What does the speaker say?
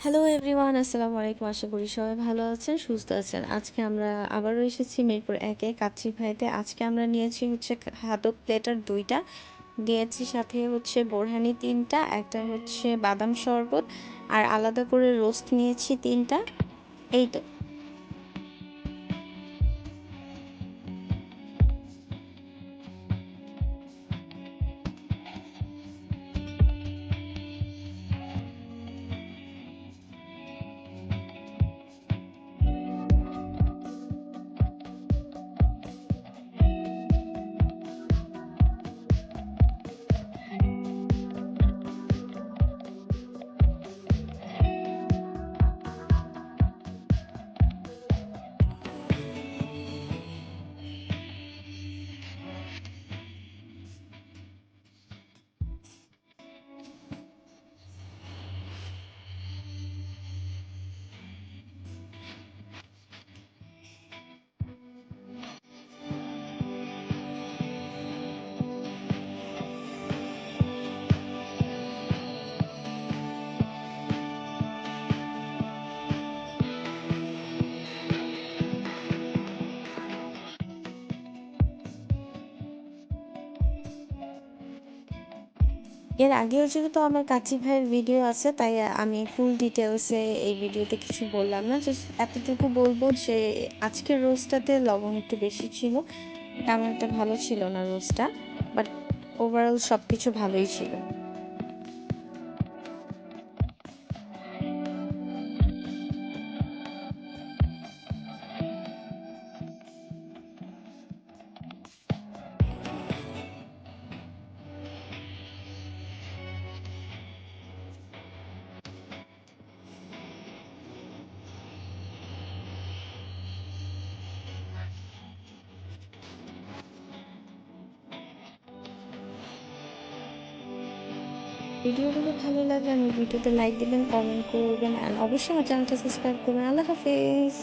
Hello everyone আসসালামু আলাইকুম আশা করি সবাই ভালো আছেন সুস্থ আছেন আজকে আমরা আবারও এসেছি মিরপুর একে কাচ্চি ভাইতে আজকে আমরা নিয়েছি হচ্ছে হাতক প্লেটার দুইটা দিয়েছি সাথে হচ্ছে বোরহানি তিনটা একটা হচ্ছে বাদাম শরবত আর আলাদা করে রোস্ট নিয়েছি তিনটা এই তো এর আগেও যেহেতু আমার কাচি ভাইয়ের ভিডিও আছে, তাই আমি ফুল ডিটেলসে এই ভিডিওতে কিছু বললাম না। জাস্ট এতটুকু বলব যে, আজকের রোজটাতে লবণ একটু বেশি ছিল। তেমন একটা ভালো ছিল না রোজটা বাট ওভারঅল সব কিছু ভালোই ছিল। ভিডিওগুলো ভালো লাগে, আমি ভিডিওতে লাইক দেবেন কমেন্ট করবেন অ্যান্ড অবশ্যই আমার চ্যানেলটা সাবস্ক্রাইব করবেন। আল্লাহ হাফিজ।